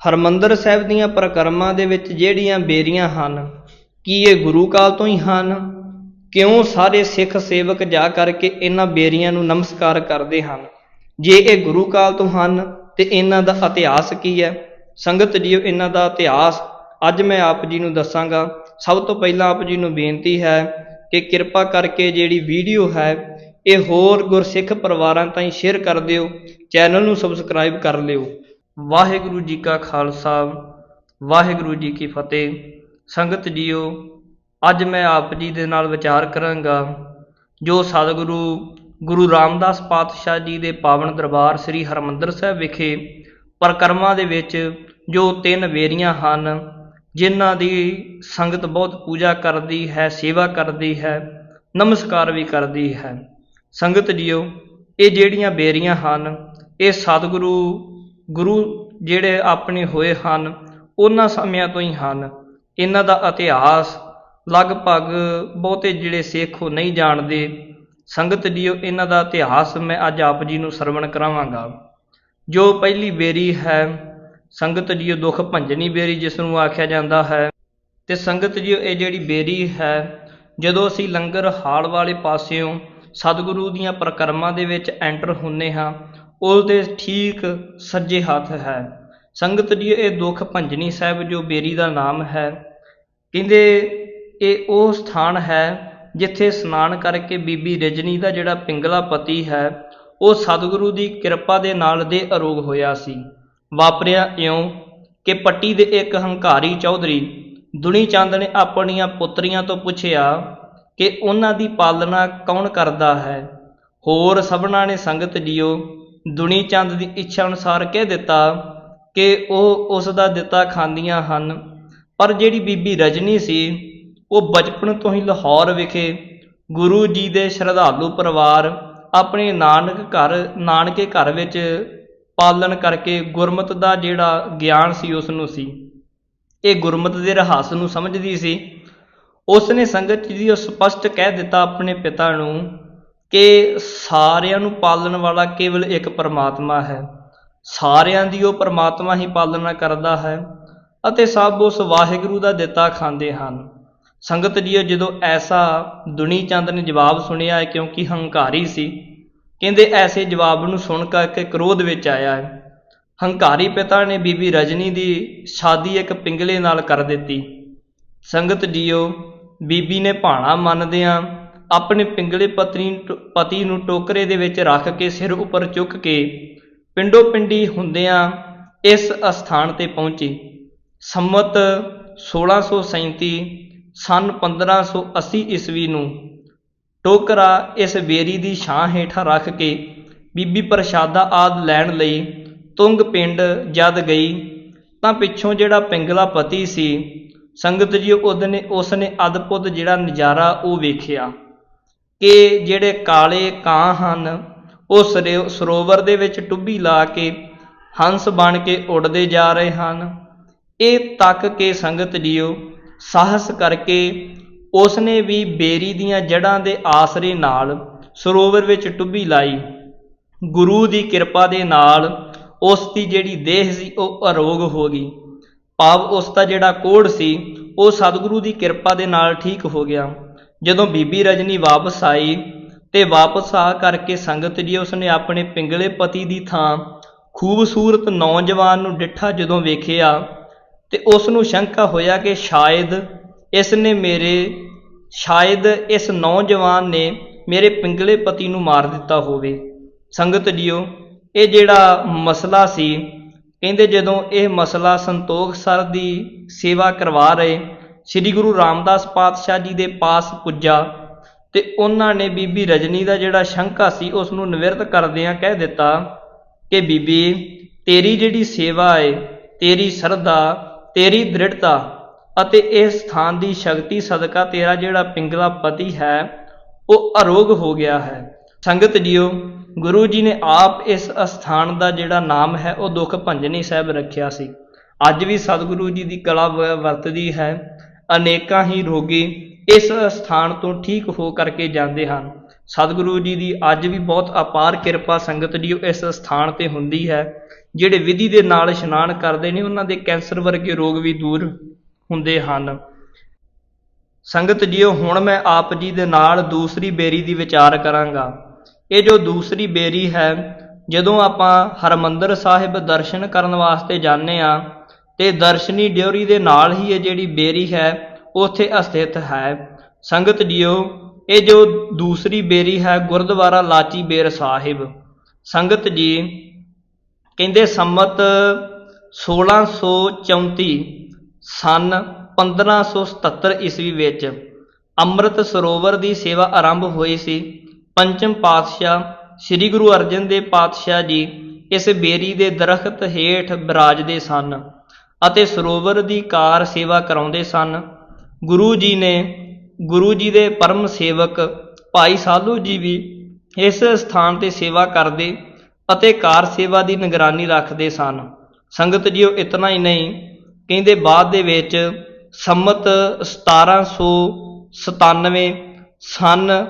ਹਰਮੰਦਰ ਸਾਹਿਬ ਦੀਆਂ ਪ੍ਰਕਰਮਾਂ ਦੇ ਵਿੱਚ ਜਿਹੜੀਆਂ ਬੇਰੀਆਂ ਹਨ, ਕੀ ਇਹ ਗੁਰੂ ਕਾਲ ਤੋਂ ਹੀ ਹਨ? ਕਿਉਂ ਸਾਰੇ ਸਿੱਖ ਸੇਵਕ ਜਾ ਕਰਕੇ ਇਹਨਾਂ ਬੇਰੀਆਂ ਨੂੰ ਨਮਸਕਾਰ ਕਰਦੇ ਹਨ? ਜੇ ਇਹ ਗੁਰੂ ਕਾਲ ਤੋਂ ਹਨ, ਤੇ ਇਹਨਾਂ ਦਾ ਇਤਿਹਾਸ ਕੀ ਹੈ? ਸੰਗਤ ਜੀਓ, ਇਹਨਾਂ ਦਾ ਇਤਿਹਾਸ, ਅੱਜ ਮੈਂ ਆਪ ਜੀ ਨੂੰ ਦੱਸਾਂਗਾ। ਸਭ ਤੋਂ ਪਹਿਲਾਂ ਆਪ ਜੀ ਨੂੰ ਬੇਨਤੀ ਹੈ ਕਿ ਕਿਰਪਾ ਕਰਕੇ ਜਿਹੜੀ ਵੀਡੀਓ ਹੈ, ਇਹ ਹੋਰ ਗੁਰਸਿੱਖ ਪਰਿਵਾਰਾਂ ਤਾਈਂ ਸ਼ੇਅਰ ਕਰ ਦਿਓ, ਚੈਨਲ ਨੂੰ ਸਬਸਕ੍ਰਾਈਬ ਕਰ ਲਿਓ। ਵਾਹਿਗੁਰੂ ਜੀ ਕਾ ਖਾਲਸਾ, ਵਾਹਿਗੁਰੂ ਜੀ ਕੀ ਫਤਿਹ। ਸੰਗਤ ਜੀਓ, ਅੱਜ ਮੈਂ ਆਪ ਜੀ ਦੇ ਨਾਲ ਵਿਚਾਰ ਕਰਾਂਗਾ, ਜੋ ਸਤਿਗੁਰੂ ਗੁਰੂ ਰਾਮਦਾਸ ਪਾਤਸ਼ਾਹ ਜੀ ਦੇ ਪਾਵਨ ਦਰਬਾਰ ਸ੍ਰੀ ਹਰਮੰਦਰ ਸਾਹਿਬ ਵਿਖੇ ਪ੍ਰਕਰਮਾਂ ਦੇ ਵਿੱਚ ਜੋ ਤਿੰਨ ਵੇਰੀਆਂ ਹਨ, ਜਿਨ੍ਹਾਂ ਦੀ ਸੰਗਤ ਬਹੁਤ ਪੂਜਾ ਕਰਦੀ ਹੈ, ਸੇਵਾ ਕਰਦੀ ਹੈ, ਨਮਸਕਾਰ ਵੀ ਕਰਦੀ ਹੈ। ਸੰਗਤ ਜੀਓ, ਇਹ ਜਿਹੜੀਆਂ ਬੇਰੀਆਂ ਹਨ, ਇਹ ਸਤਿਗੁਰੂ ਗੁਰੂ ਜਿਹੜੇ ਆਪਣੇ ਹੋਏ ਹਨ, ਉਹਨਾਂ ਸਮਿਆਂ ਤੋਂ ਹੀ ਹਨ। ਇਹਨਾਂ ਦਾ ਇਤਿਹਾਸ ਲਗਭਗ ਬਹੁਤੇ ਜਿਹੜੇ ਸਿੱਖ ਉਹ ਨਹੀਂ ਜਾਣਦੇ। ਸੰਗਤ ਜੀਓ, ਇਹਨਾਂ ਦਾ ਇਤਿਹਾਸ ਮੈਂ ਅੱਜ ਆਪ ਜੀ ਨੂੰ ਸਰਵਣ ਕਰਾਵਾਂਗਾ। ਜੋ ਪਹਿਲੀ ਬੇਰੀ ਹੈ, ਸੰਗਤ ਜੀਓ ਦੁੱਖ ਭੰਜਨੀ ਬੇਰੀ ਜਿਸ ਨੂੰ ਆਖਿਆ ਜਾਂਦਾ ਹੈ। ਤੇ ਸੰਗਤ ਜੀਓ ਇਹ ਜਿਹੜੀ ਬੇਰੀ ਹੈ, ਜਦੋਂ ਅਸੀਂ ਲੰਗਰ ਹਾਲ ਵਾਲੇ ਪਾਸਿਓਂ ਸਤਿਗੁਰੂ ਦੀਆਂ ਪ੍ਰਕਰਮਾਂ ਦੇ ਵਿੱਚ ਐਂਟਰ ਹੁੰਨੇ ਹਾਂ ਉਹਦੇ ਠੀਕ ਸੱਜੇ ਹੱਥ ਹੈ। ਸੰਗਤ ਜੀ ਇਹ ਦੁੱਖ ਭੰਜਨੀ ਸਾਹਿਬ ਜੋ ਬੇਰੀ ਦਾ ਨਾਮ ਹੈ, ਕਹਿੰਦੇ ਇਹ ਉਹ ਸਥਾਨ ਹੈ ਜਿੱਥੇ ਇਸ਼ਨਾਨ ਕਰਕੇ ਬੀਬੀ ਰਜਨੀ ਦਾ ਜਿਹੜਾ ਪਿੰਗਲਾ ਪਤੀ ਹੈ, ਉਹ ਸਤਿਗੁਰੂ ਦੀ ਕਿਰਪਾ ਦੇ ਨਾਲ ਦੇ ਅਰੋਗ ਹੋਇਆ ਸੀ। ਵਾਪਰਿਆ ਇਉਂ ਕਿ ਪੱਟੀ ਦੇ ਇੱਕ ਹੰਕਾਰੀ ਚੌਧਰੀ ਦੁਨੀ ਚੰਦ ਨੇ ਆਪਣੀਆਂ ਪੁੱਤਰੀਆਂ ਤੋਂ ਪੁੱਛਿਆ ਕਿ ਉਹਨਾਂ ਦੀ ਪਾਲਣਾ ਕੌਣ ਕਰਦਾ ਹੈ? ਹੋਰ ਸਭਨਾਂ ਨੇ ਸੰਗਤ ਜੀਓ ਦੁਨੀ ਚੰਦ ਦੀ ਇੱਛਾ ਅਨੁਸਾਰ ਕਹਿ ਦਿੱਤਾ ਕਿ ਉਹ ਉਸ ਦਾ ਦਿੱਤਾ ਖਾਂਦੀਆਂ ਹਨ। ਪਰ ਜਿਹੜੀ ਬੀਬੀ ਰਜਨੀ ਸੀ, ਉਹ ਬਚਪਨ ਤੋਂ ਹੀ ਲਾਹੌਰ ਵਿਖੇ ਗੁਰੂ ਜੀ ਦੇ ਸ਼ਰਧਾਲੂ ਪਰਿਵਾਰ ਆਪਣੇ ਨਾਨਕ ਘਰ, ਨਾਨਕੇ ਘਰ ਵਿੱਚ ਪਾਲਣ ਕਰਕੇ ਗੁਰਮਤ ਦਾ ਜਿਹੜਾ ਗਿਆਨ ਸੀ ਉਸ ਨੂੰ ਸੀ। ਇਹ ਗੁਰਮਤ ਦੇ ਰਹੱਸ ਨੂੰ ਸਮਝਦੀ ਸੀ। ਉਸ ਨੇ ਸੰਗਤ ਜੀ ਉਹ ਸਪਸ਼ਟ ਕਹਿ ਦਿੱਤਾ ਆਪਣੇ ਪਿਤਾ ਨੂੰ ਕਿ ਸਾਰਿਆਂ ਨੂੰ ਪਾਲਣ ਵਾਲਾ ਕੇਵਲ ਇੱਕ ਪਰਮਾਤਮਾ ਹੈ। ਸਾਰਿਆਂ ਦੀ ਉਹ ਪਰਮਾਤਮਾ ਹੀ ਪਾਲਣਾ ਕਰਦਾ ਹੈ ਅਤੇ ਸਭ ਉਸ ਵਾਹਿਗੁਰੂ ਦਾ ਦਿੱਤਾ ਖਾਂਦੇ ਹਨ। ਸੰਗਤ ਜੀਓ, ਜਦੋਂ ਐਸਾ ਦੁਨੀ ਚੰਦ ਨੇ ਜਵਾਬ ਸੁਣਿਆ ਹੈ, ਕਿਉਂਕਿ ਹੰਕਾਰੀ ਸੀ, ਕਹਿੰਦੇ ਐਸੇ ਜਵਾਬ ਨੂੰ ਸੁਣ ਕਰਕੇ ਕ੍ਰੋਧ ਵਿੱਚ ਆਇਆ ਹੈ। ਹੰਕਾਰੀ ਪਿਤਾ ਨੇ ਬੀਬੀ ਰਜਨੀ ਦੀ ਸ਼ਾਦੀ ਇੱਕ ਪਿੰਗਲੇ ਨਾਲ ਕਰ ਦਿੱਤੀ। ਸੰਗਤ ਜੀਓ, ਬੀਬੀ ਨੇ ਭਾਣਾ ਮੰਨਦਿਆਂ ਆਪਣੇ ਪਿੰਗਲੇ ਪਤਨੀ ਪਤੀ ਨੂੰ ਟੋਕਰੇ ਦੇ ਵਿੱਚ ਰੱਖ ਕੇ ਸਿਰ ਉੱਪਰ ਚੁੱਕ ਕੇ ਪਿੰਡੋ ਪਿੰਡੀ ਹੁੰਦਿਆਂ ਇਸ ਅਸਥਾਨ ਤੇ ਪਹੁੰਚੀ। ਸੰਮਤ 1637 ਸਨ 1580 ਈਸਵੀ ਨੂੰ ਟੋਕਰਾ ਇਸ ਬੇਰੀ ਦੀ ਛਾਂ ਹੇਠਾਂ ਰੱਖ ਕੇ ਬੀਬੀ ਪ੍ਰਸ਼ਾਦਾ ਆਦ ਲੈਣ ਲਈ ਤੁੰਗ ਪਿੰਡ ਜਦ ਗਈ, ਤਾਂ ਪਿੱਛੋਂ ਜਿਹੜਾ ਪਿੰਗਲਾ ਪਤੀ ਸੀ, ਸੰਗਤ ਜੀ ਉਹਨੇ ਉਸ ਨੇ ਅਦਭੁਤ ਜਿਹੜਾ ਨਜ਼ਾਰਾ ਉਹ ਵੇਖਿਆ। ਕਿ ਜਿਹੜੇ ਕਾਲੇ ਕਾਂ ਹਨ, ਉਹ ਸਰੋਵਰ ਦੇ ਵਿੱਚ ਟੁੱਬੀ ਲਾ ਕੇ ਹੰਸ ਬਣ ਕੇ ਉੱਡਦੇ ਜਾ ਰਹੇ ਹਨ। ਇਹ ਤੱਕ ਕੇ ਸੰਗਤ ਜੀਓ, ਸਾਹਸ ਕਰਕੇ ਉਸਨੇ ਵੀ ਬੇਰੀ ਦੀਆਂ ਜੜ੍ਹਾਂ ਦੇ ਆਸਰੇ ਨਾਲ ਸਰੋਵਰ ਵਿੱਚ ਟੁੱਬੀ ਲਾਈ। ਗੁਰੂ ਦੀ ਕਿਰਪਾ ਦੇ ਨਾਲ ਉਸ ਦੀ ਜਿਹੜੀ ਦੇਹ ਸੀ, ਉਹ ਅਰੋਗ ਹੋ ਗਈ। ਭਾਵ ਉਸ ਦਾ ਜਿਹੜਾ ਕੋੜ ਸੀ, ਉਹ ਸਤਿਗੁਰੂ ਦੀ ਕਿਰਪਾ ਦੇ ਨਾਲ ਠੀਕ ਹੋ ਗਿਆ। ਜਦੋਂ ਬੀਬੀ ਰਜਨੀ ਵਾਪਸ ਆਈ ਤੇ ਵਾਪਸ ਆ ਕਰਕੇ ਸੰਗਤ ਜੀ ਉਸਨੇ ਆਪਣੇ ਪਿੰਗਲੇ ਪਤੀ ਦੀ ਥਾਂ ਖੂਬਸੂਰਤ ਨੌਜਵਾਨ ਨੂੰ ਡਿੱਠਾ ਜਦੋਂ ਵੇਖਿਆ ਤੇ ਉਸ ਨੂੰ ਸ਼ੰਕਾ ਹੋਇਆ ਕਿ ਸ਼ਾਇਦ ਇਸ ਨੇ ਮੇਰੇ, ਸ਼ਾਇਦ ਇਸ ਨੌਜਵਾਨ ਨੇ ਮੇਰੇ ਪਿੰਗਲੇ ਪਤੀ ਨੂੰ ਮਾਰ ਦਿੱਤਾ ਹੋਵੇ। ਸੰਗਤ ਜੀਓ, ਇਹ ਜਿਹੜਾ ਮਸਲਾ ਸੀ, ਕਹਿੰਦੇ ਜਦੋਂ ਇਹ ਮਸਲਾ ਸੰਤੋਖ ਸਰ ਦੀ ਸੇਵਾ ਕਰਵਾ ਰਹੇ ਸ੍ਰੀ ਗੁਰੂ ਰਾਮਦਾਸ ਪਾਤਸ਼ਾਹ ਜੀ ਦੇ ਪਾਸ ਪੁੱਜਾ ਤੇ ਉਹਨਾਂ ਨੇ ਬੀਬੀ ਰਜਨੀ ਦਾ ਜਿਹੜਾ ਸ਼ੰਕਾ ਸੀ ਉਸ ਨੂੰ ਨਿਵਰਤ ਕਰਦਿਆਂ ਕਹਿ ਦਿੱਤਾ ਕਿ ਬੀਬੀ, ਤੇਰੀ ਜਿਹੜੀ ਸੇਵਾ ਹੈ ਤੇਰੀ ਸਰਧਾ, ਤੇਰੀ ਦ੍ਰਿੜਤਾ ਅਤੇ ਇਸ ਸਥਾਨ ਦੀ ਸ਼ਕਤੀ ਸਦਕਾ ਤੇਰਾ ਜਿਹੜਾ ਪਿੰਗਲਾ ਪਤੀ ਹੈ, ਉਹ ਅਰੋਗ ਹੋ ਗਿਆ ਹੈ। ਸੰਗਤ ਜੀਓ, ਗੁਰੂ ਜੀ ਨੇ ਆਪ ਇਸ ਅਸਥਾਨ ਦਾ ਜਿਹੜਾ ਨਾਮ ਹੈ, ਉਹ ਦੁੱਖ ਭੰਜਨੀ ਸਾਹਿਬ ਰੱਖਿਆ ਸੀ। ਅੱਜ ਵੀ ਸਤਿਗੁਰੂ ਜੀ ਦੀ ਕਲਾ ਵ- ਵਰਤਦੀ ਹੈ। ਅਨੇਕਾਂ ਹੀ ਰੋਗੀ ਇਸ ਸਥਾਨ ਤੋਂ ਠੀਕ ਹੋ ਕਰਕੇ ਜਾਂਦੇ ਹਨ। ਸਤਿਗੁਰੂ ਜੀ ਦੀ ਅੱਜ ਵੀ ਬਹੁਤ ਅਪਾਰ ਕਿਰਪਾ ਸੰਗਤ ਜੀ ਇਸ ਸਥਾਨ ਤੇ ਹੁੰਦੀ ਹੈ। ਜਿਹੜੇ ਵਿਧੀ ਦੇ ਨਾਲ ਇਸ਼ਨਾਨ ਕਰਦੇ ਨੇ, ਉਹਨਾਂ ਦੇ ਕੈਂਸਰ ਵਰਗੇ ਰੋਗ ਵੀ ਦੂਰ ਹੁੰਦੇ ਹਨ। ਸੰਗਤ ਜੀਓ, ਹੁਣ ਮੈਂ ਆਪ ਜੀ ਦੇ ਨਾਲ ਦੂਸਰੀ ਬੇਰੀ ਦੀ ਵਿਚਾਰ ਕਰਾਂਗਾ। ਇਹ ਜੋ ਦੂਸਰੀ ਬੇਰੀ ਹੈ, ਜਦੋਂ ਆਪਾਂ ਹਰਮੰਦਰ ਸਾਹਿਬ ਦਰਸ਼ਨ ਕਰਨ ਵਾਸਤੇ ਜਾਂਦੇ ਆ ਤੇ ਦਰਸ਼ਨੀ ਡਿਓਰੀ ਦੇ ਨਾਲ ਹੀ ਇਹ ਜਿਹੜੀ ਬੇਰੀ ਹੈ ਉੱਥੇ ਅਸਥਿਤ ਹੈ। ਸੰਗਤ ਜੀਓ, ਇਹ ਜੋ ਦੂਸਰੀ ਬੇਰੀ ਹੈ, ਗੁਰਦੁਆਰਾ ਲਾਚੀ ਬੇਰ ਸਾਹਿਬ। ਸੰਗਤ ਜੀ ਕਹਿੰਦੇ ਸੰਮਤ 1634 ਸਨ 1577 ਈਸਵੀ ਵਿੱਚ ਅੰਮ੍ਰਿਤ ਸਰੋਵਰ ਦੀ ਸੇਵਾ ਆਰੰਭ ਹੋਈ ਸੀ। ਪੰਚਮ ਪਾਤਸ਼ਾਹ ਸ੍ਰੀ ਗੁਰੂ ਅਰਜਨ ਦੇਵ ਪਾਤਸ਼ਾਹ ਜੀ ਇਸ ਬੇਰੀ ਦੇ ਦਰਖਤ ਹੇਠ ਬਿਰਾਜਦੇ ਸਨ। ਅਤੇ ਸਰੋਵਰ ਦੀ ਕਾਰ ਸੇਵਾ ਕਰਾਉਂਦੇ ਸਨ। ਗੁਰੂ ਜੀ ਨੇ, ਗੁਰੂ ਜੀ ਦੇ ਪਰਮ ਸੇਵਕ ਭਾਈ ਸਾਧੂ ਜੀ ਵੀ ਇਸ ਸਥਾਨ ਤੇ ਸੇਵਾ ਕਰਦੇ ਅਤੇ ਕਾਰ ਸੇਵਾ ਦੀ ਨਿਗਰਾਨੀ ਰੱਖਦੇ ਸਨ। ਸੰਗਤ ਜੀਓ, ਇਤਨਾ ਹੀ ਨਹੀਂ, ਕਹਿੰਦੇ ਬਾਅਦ ਦੇ ਵਿੱਚ ਸੰਮਤ 1797 ਸਨ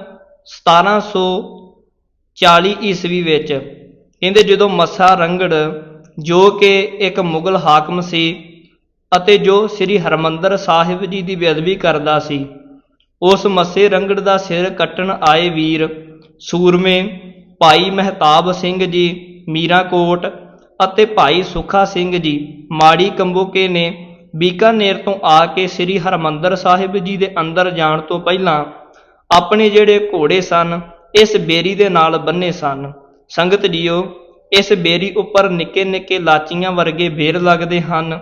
1740 ਈਸਵੀ ਵਿੱਚ, ਕਹਿੰਦੇ ਜਦੋਂ ਮੱਸਾ ਰੰਗੜ ਜੋ ਕਿ ਇੱਕ ਮੁਗਲ ਹਾਕਮ ਸੀ ਅਤੇ ਜੋ ਸ੍ਰੀ ਹਰਮੰਦਰ ਸਾਹਿਬ ਜੀ ਦੀ ਬੇਅਦਬੀ ਕਰਦਾ ਸੀ। ਉਸ ਮੱਸੇ ਰੰਗੜ ਦਾ ਸਿਰ ਕੱਟਣ ਆਏ ਵੀਰ ਸੂਰਮੇ, ਭਾਈ ਮਹਿਤਾਬ ਸਿੰਘ ਜੀ, ਮੀਰਾਕੋਟ ਅਤੇ ਭਾਈ ਸੁਖਾ ਸਿੰਘ ਜੀ, ਮਾੜੀ ਕੰਬੋਕੇ ਨੇ ਬੀਕਾਨੇਰ ਤੋਂ ਆ ਕੇ ਸ੍ਰੀ ਹਰਮੰਦਰ ਸਾਹਿਬ ਜੀ ਦੇ ਅੰਦਰ ਜਾਣ ਤੋਂ ਪਹਿਲਾਂ ਆਪਣੇ ਜਿਹੜੇ ਘੋੜੇ ਸਨ, ਇਸ ਬੇਰੀ ਦੇ ਨਾਲ ਬੰਨੇ ਸਨ। ਸੰਗਤ ਜੀਓ ਇਸ ਬੇਰੀ ਉੱਪਰ ਨਿੱਕੇ ਨਿੱਕੇ ਲਾਚੀਆਂ ਵਰਗੇ ਬੇਰ ਲੱਗਦੇ ਹਨ,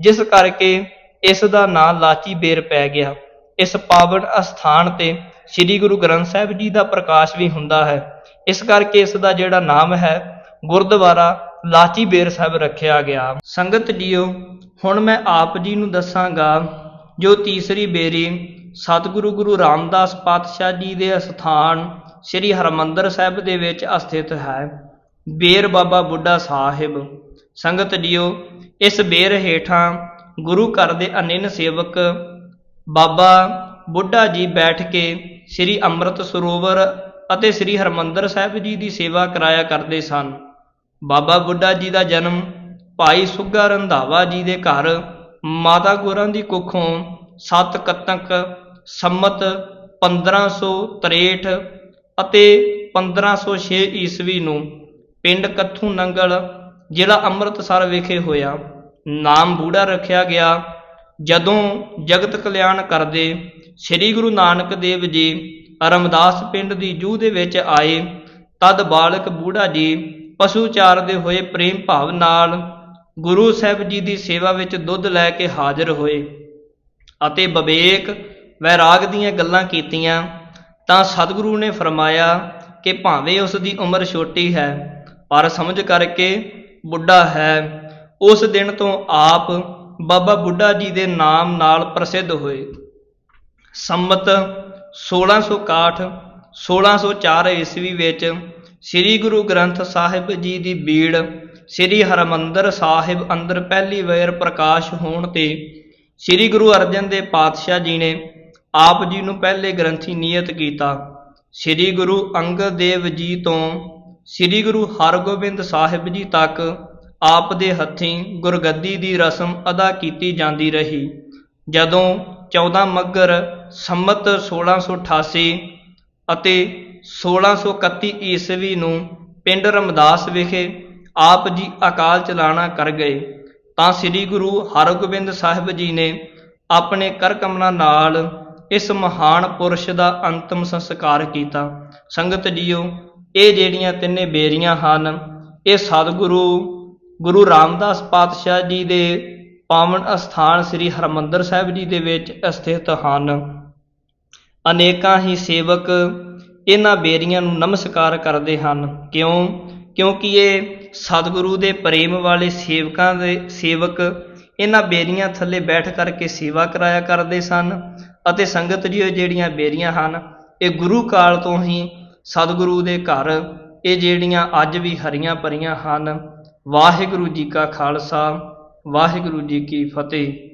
ਜਿਸ ਕਰਕੇ ਇਸ ਦਾ ਨਾਂ ਲਾਚੀ ਬੇਰ ਪੈ ਗਿਆ। ਇਸ ਪਾਵਨ ਅਸਥਾਨ ਤੇ ਸ੍ਰੀ ਗੁਰੂ ਗ੍ਰੰਥ ਸਾਹਿਬ ਜੀ ਦਾ ਪ੍ਰਕਾਸ਼ ਵੀ ਹੁੰਦਾ ਹੈ। ਇਸ ਕਰਕੇ ਇਸ ਦਾ ਜਿਹੜਾ ਨਾਮ ਹੈ, ਗੁਰਦੁਆਰਾ ਲਾਚੀ ਬੇਰ ਸਾਹਿਬ ਰੱਖਿਆ ਗਿਆ। ਸੰਗਤ ਜੀਓ, ਹੁਣ ਮੈਂ ਆਪ ਜੀ ਨੂੰ ਦੱਸਾਂਗਾ, ਜੋ ਤੀਸਰੀ ਬੇਰੀ ਸਤਿਗੁਰੂ ਗੁਰੂ ਰਾਮਦਾਸ ਪਾਤਸ਼ਾਹ ਜੀ ਦੇ ਅਸਥਾਨ ਸ੍ਰੀ ਹਰਮੰਦਰ ਸਾਹਿਬ ਦੇ ਵਿੱਚ ਅਸਥਿਤ ਹੈ। ਬੇਰ ਬਾਬਾ ਬੁੱਢਾ ਸਾਹਿਬ। ਸੰਗਤ ਜੀਓ, ਇਸ ਬੇਰ ਹੇਠਾਂ ਗੁਰੂ ਘਰ ਦੇ ਅਨਿੰਨ ਸੇਵਕ ਬਾਬਾ ਬੁੱਢਾ ਜੀ ਬੈਠ ਕੇ ਸ੍ਰੀ ਅੰਮ੍ਰਿਤ ਸਰੋਵਰ ਅਤੇ ਸ੍ਰੀ ਹਰਮੰਦਰ ਸਾਹਿਬ ਜੀ ਦੀ ਸੇਵਾ ਕਰਾਇਆ ਕਰਦੇ ਸਨ। ਬਾਬਾ ਬੁੱਢਾ ਜੀ ਦਾ ਜਨਮ ਭਾਈ ਸੁੱਗਾ ਰੰਧਾਵਾ ਜੀ ਦੇ ਘਰ ਮਾਤਾ ਗੁਰਾਂ ਦੀ ਕੁੱਖੋਂ ਸੱਤ ਕੱਤਕ ਸੰਮਤ 1563 ਅਤੇ 1506 ਈਸਵੀ ਨੂੰ ਪਿੰਡ ਕੱਥੂ ਨੰਗਲ, ਜ਼ਿਲ੍ਹਾ ਅੰਮ੍ਰਿਤਸਰ ਵਿਖੇ ਹੋਇਆ। ਨਾਮ ਬੂੜਾ ਰੱਖਿਆ ਗਿਆ। ਜਦੋਂ ਜਗਤ ਕਲਿਆਣ ਕਰਦੇ, ਸ੍ਰੀ ਗੁਰੂ ਨਾਨਕ ਦੇਵ ਜੀ ਰਮਦਾਸ ਪਿੰਡ ਦੀ ਜੂਹ ਦੇ ਵਿੱਚ ਆਏ, ਤਦ ਬਾਲਕ ਬੂੜਾ ਜੀ ਪਸ਼ੂ ਚਾਰਦੇ ਹੋਏ ਪ੍ਰੇਮ ਭਾਵ ਨਾਲ ਗੁਰੂ ਸਾਹਿਬ ਜੀ ਦੀ ਸੇਵਾ ਵਿੱਚ ਦੁੱਧ ਲੈ ਕੇ ਹਾਜ਼ਰ ਹੋਏ ਅਤੇ ਵਿਵੇਕ ਵੈਰਾਗ ਦੀਆਂ ਗੱਲਾਂ ਕੀਤੀਆਂ, ਤਾਂ ਸਤਿਗੁਰੂ ਨੇ ਫਰਮਾਇਆ ਕਿ ਭਾਵੇਂ ਉਸ ਦੀ ਉਮਰ ਛੋਟੀ ਹੈ ਪਰ ਸਮਝ ਕਰਕੇ ਬੁੱਢਾ ਹੈ। ਉਸ ਦਿਨ ਤੋਂ ਆਪ ਬਾਬਾ ਬੁੱਢਾ ਜੀ ਦੇ ਨਾਮ ਨਾਲ ਪ੍ਰਸਿੱਧ ਹੋਏ। ਸੰਮਤ 1661 1604 ਈਸਵੀ ਵਿੱਚ ਸ੍ਰੀ ਗੁਰੂ ਗ੍ਰੰਥ ਸਾਹਿਬ ਜੀ ਦੀ ਬੀੜ ਸ੍ਰੀ ਹਰਮੰਦਰ ਸਾਹਿਬ ਅੰਦਰ ਪਹਿਲੀ ਵਾਰ ਪ੍ਰਕਾਸ਼ ਹੋਣ ਤੇ ਸ੍ਰੀ ਗੁਰੂ ਅਰਜਨ ਦੇਵ ਪਾਤਸ਼ਾਹ ਜੀ ਨੇ ਆਪ ਜੀ ਨੂੰ ਪਹਿਲੇ ਗ੍ਰੰਥੀ ਨਿਯਤ ਕੀਤਾ। ਸ੍ਰੀ ਗੁਰੂ ਅੰਗਦ ਦੇਵ ਜੀ ਤੋਂ ਸ੍ਰੀ ਗੁਰੂ ਹਰਗੋਬਿੰਦ ਸਾਹਿਬ ਜੀ ਤੱਕ ਆਪ ਦੇ ਹੱਥੀਂ ਗੁਰਗੱਦੀ ਦੀ ਰਸਮ ਅਦਾ ਕੀਤੀ ਜਾਂਦੀ ਰਹੀ। ਜਦੋਂ 14 ਮੱਗਰ ਸੰਮਤ 1688 ਅਤੇ 1631 ਈਸਵੀ ਨੂੰ ਪਿੰਡ ਰਮਦਾਸ ਵਿਖੇ ਆਪ ਜੀ ਅਕਾਲ ਚਲਾਣਾ ਕਰ ਗਏ, ਤਾਂ ਸ੍ਰੀ ਗੁਰੂ ਹਰਗੋਬਿੰਦ ਸਾਹਿਬ ਜੀ ਨੇ ਆਪਣੇ ਕਰ ਕਮਲਾਂ ਨਾਲ ਇਸ ਮਹਾਨ ਪੁਰਸ਼ ਦਾ ਅੰਤਮ ਸੰਸਕਾਰ ਕੀਤਾ। ਸੰਗਤ ਜੀਓ ਇਹ ਜਿਹੜੀਆਂ ਤਿੰਨੇ ਬੇਰੀਆਂ ਹਨ, ਇਹ ਸਤਿਗੁਰੂ ਗੁਰੂ ਰਾਮਦਾਸ ਪਾਤਸ਼ਾਹ ਜੀ ਦੇ ਪਾਵਨ ਅਸਥਾਨ ਸ੍ਰੀ ਹਰਮੰਦਰ ਸਾਹਿਬ ਜੀ ਦੇ ਵਿੱਚ ਸਥਿਤ ਹਨ। ਅਨੇਕਾਂ ਹੀ ਸੇਵਕ ਇਹਨਾਂ ਬੇਰੀਆਂ ਨੂੰ ਨਮਸਕਾਰ ਕਰਦੇ ਹਨ। ਕਿਉਂ? ਕਿਉਂਕਿ ਇਹ ਸਤਿਗੁਰੂ ਦੇ ਪ੍ਰੇਮ ਵਾਲੇ ਸੇਵਕਾਂ ਦੇ ਸੇਵਕ ਇਹਨਾਂ ਬੇਰੀਆਂ ਥੱਲੇ ਬੈਠ ਕਰਕੇ ਸੇਵਾ ਕਰਾਇਆ ਕਰਦੇ ਸਨ ਅਤੇ ਸੰਗਤ ਜੀ ਜਿਹੜੀਆਂ ਬੇਰੀਆਂ ਹਨ, ਇਹ ਗੁਰੂ ਕਾਲ ਤੋਂ ਹੀ ਸਤਿਗੁਰੂ ਦੇ ਘਰ, ਇਹ ਜਿਹੜੀਆਂ ਅੱਜ ਵੀ ਹਰੀਆਂ ਭਰੀਆਂ ਹਨ। ਵਾਹਿਗੁਰੂ ਜੀ ਕਾ ਖਾਲਸਾ, ਵਾਹਿਗੁਰੂ ਜੀ ਕੀ ਫਤਿਹ।